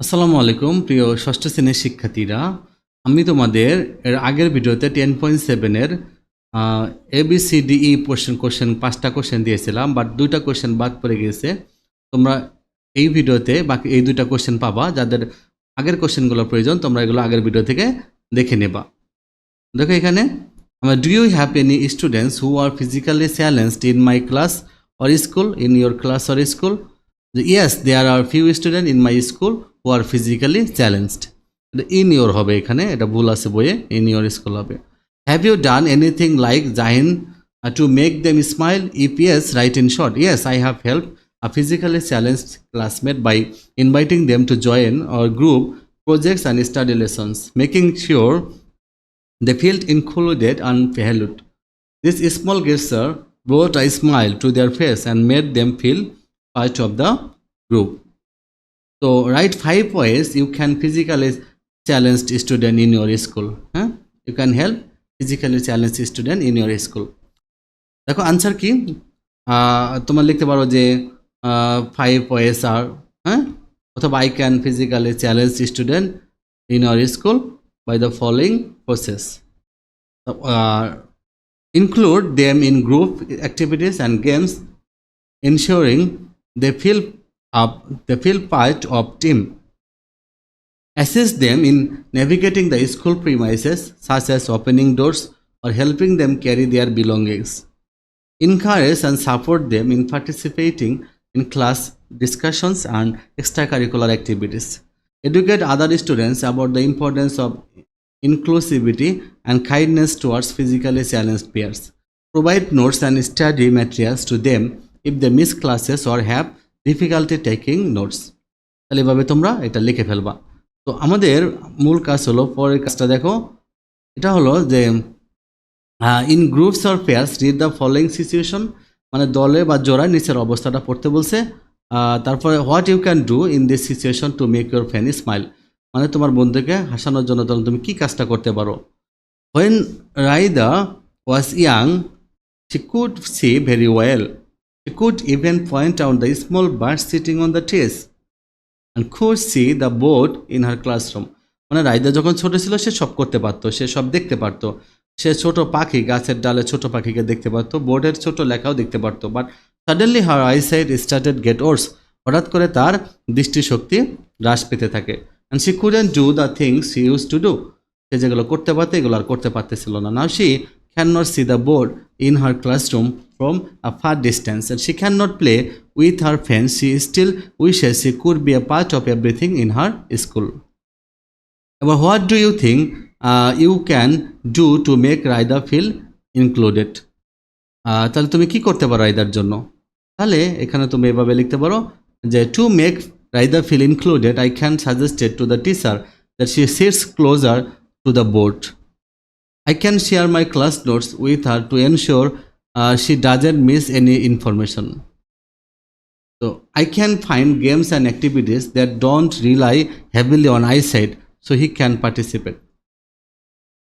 আসসালামু আলাইকুম, প্রিয় ষষ্ঠ শ্রেণির শিক্ষার্থীরা। আমি তোমাদের এর আগের ভিডিওতে টেন পয়েন্ট সেভেনের A B C D E question question পাঁচটা কোশ্চেন দিয়েছিলাম বাট দুইটা কোশ্চেন বাদ পড়ে গিয়েছে। তোমরা এই ভিডিওতে বাকি এই দুইটা কোশ্চেন পাবা, যাদের আগের কোশ্চেনগুলোর প্রয়োজন, তোমরা এগুলো আগের ভিডিও থেকে দেখে নেবা। দেখো এখানে, আমরা do you have any students who are physically challenged in my class or school in your class or school Yes there are few student in my school who are physically challenged in your হবে এখানে এটা ভুল আছে বইয়ে in your school হবে have you done anything like Jahin to make them smile if yes write in short yes I have help a physically challenged classmate by inviting them to join our group projects and study lessons, making sure they felt included and valued. This small gesture brought a smile to their face and made them feel part of the group. So write five ways you can physically challenged student in your school. Huh? You can help physically challenged student in your school. দেখো answer কি তোমার লিখতে পারো যে five ওয়েস আর হ্যাঁ অথবা I can physically challenge student in our school by the following process include them in group activities and games ensuring they feel up they feel part of team. Assist them in navigating the school premises such as opening doors or helping them carry their belongings. Encourage and support them in participating in class discussions and extracurricular activities. Educate other students about the importance of inclusivity and kindness towards physically challenged peers. Provide notes and study materials to them if they miss classes or have difficulty taking notes তাহলে এভাবে তোমরা এটা লিখে ফেলবা। তো আমাদের মূল কাজ হলো, পরের কাজটা দেখো। এটা হলো যে in groups or pairs read the following situation মানে দলে বা জোড়ায় নিচের অবস্থাটা পড়তে বলছে। তারপরে what you can do in this situation to make your fan smile মানে তোমার বন্ধুকে হাসানোর জন্য তখন তুমি কী কাজটা করতে পারো? When Raida was young she could see very well. She could even point out the small bird sitting on the trees and could see the board in her classroom. মানে রাইদা যখন ছোট ছিল, সে সব করতে পারতো, সে সব দেখতে পারতো। সে ছোট পাখি, গাছের ডালে ছোট পাখিকে দেখতে পারতো বোর্ডের ছোট লেখাও দেখতে পারতো। But suddenly her eyesight started get worse হঠাৎ করে তার দৃষ্টিশক্তি হ্রাস পেতে থাকে। And she couldn't do the things she use to do সে যেগুলো করতে পারতো, এগুলো আর করতে পারতেছিল না। Now she can not see the board in her classroom from a far distance and she can not play with her friends she still wishes she could be a part of everything in her school এবার what do you think you can do to make Raida feel included তাহলে তুমি কি করতে পারো রায়দার জন্য? তাহলে এখানে তুমি এভাবে লিখতে পারো যে to make Raida feel included I can suggested to the teacher that she sits closer to the board I can share my class notes with her to ensure uh, she doesn't miss any information. So I can find games and activities that don't rely heavily on eyesight so he can participate.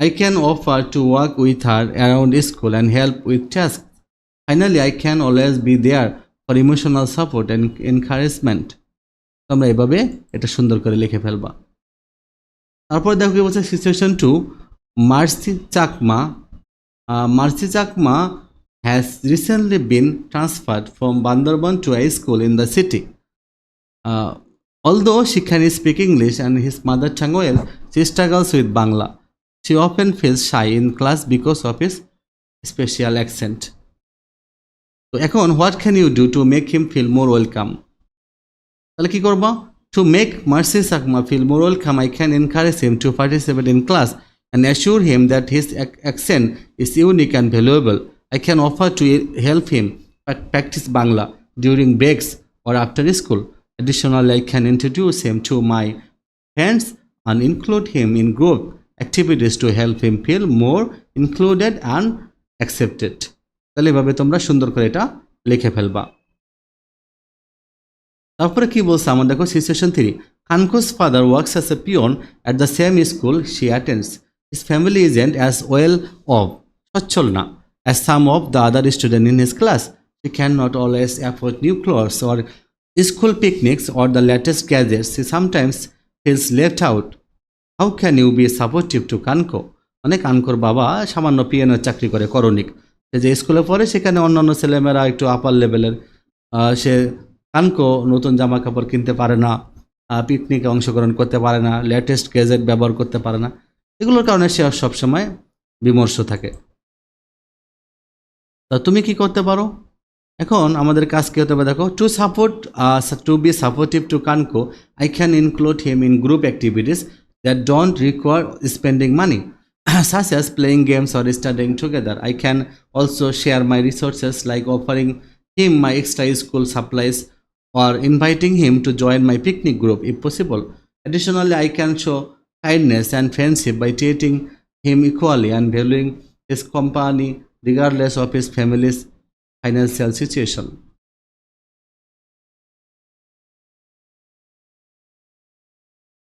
I can offer to work with her around school and help with tasks. Finally, I can always be there for emotional support and encouragement. তোমরা এভাবে এটা সুন্দর করে লিখে ফেলবা তারপর দেখো কি বলছে situation two Mercy Chakma Mercy Chakma has recently been transferred from Bandarban to a school in the city although she can speak English and his mother well, she struggles with Bangla. She often feels shy in class because of his special accent. Can you do to make him feel more welcome তাহলে কি করব to make Mercy Chakma feel more welcome I can encourage him to participate in class and assure him that his ac- accent is unique and valuable. I can offer to help him prac- practice Bangla during breaks or after school. Additionally, I can introduce him to my friends and include him in group activities to help him feel more included and accepted. তাহলে এভাবে তোমরা সুন্দর করে এটা লিখে ফেলবা তারপরে কি বলছে আমার দেখো situation three কানকুস father works as a peon at the same school she attends his family isn't as well off সচ্ছল না some of the other student in his class she can not always afford new clothes or school picnics or the latest gadgets, she sometimes feels left out. How can you be supportive to Kanko? মানে কানকোর বাবা সামান্য পিএনএর চাকরি করে করণিক। সে যে স্কুলে পড়ে সেখানে অন্যান্য ছেলেমেয়েরা একটু আপার লেভেলের সে কানকো নতুন জামা কাপড় কিনতে পারে না পিকনিকে অংশগ্রহণ করতে পারে না লেটেস্ট গ্যাজেট ব্যবহার করতে পারে না। এগুলোর কারণে সে সবসময় বিমর্ষ থাকে। তা তুমি কি করতে পারো এখন আমাদের কাজ কি হতে হবে দেখো to support to be supportive to কানকো I can include him in group activities that don't require spending money such as playing games or studying together. I can also share my resources like offering him my extra school supplies or inviting him to join my picnic group if possible. Additionally, I can show kindness and friendship by treating him equally and valuing his company regardless of his family's financial situation.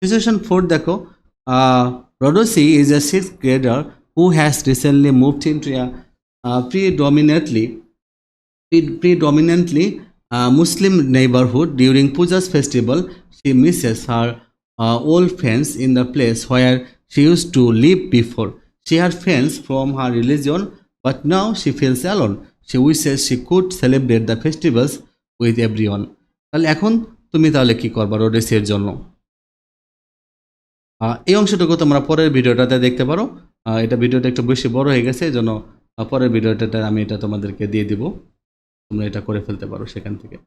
Situation 4 দেখো uh, Rodosi is a sixth grader who has recently moved into a uh, predominantly pre- predominantly uh, Muslim neighborhood during Puja's festival. She misses her uh, old friends in the place where she used to live before. She had friends from her religion, but now she feels alone. She wishes she could celebrate the festivals with everyone. তাহলে এখন তুমি তাহলে কি করবা রোডেসের জন্য এই অংশটুকু তোমরা পরের ভিডিওটাতে দেখতে পারো এটা ভিডিওটা একটু বেশি বড় হয়ে গেছে এই জন্য পরের ভিডিওটাতে আমি এটা তোমাদেরকে দিয়ে দিব তোমরা এটা করে ফেলতে পারো সেখান থেকে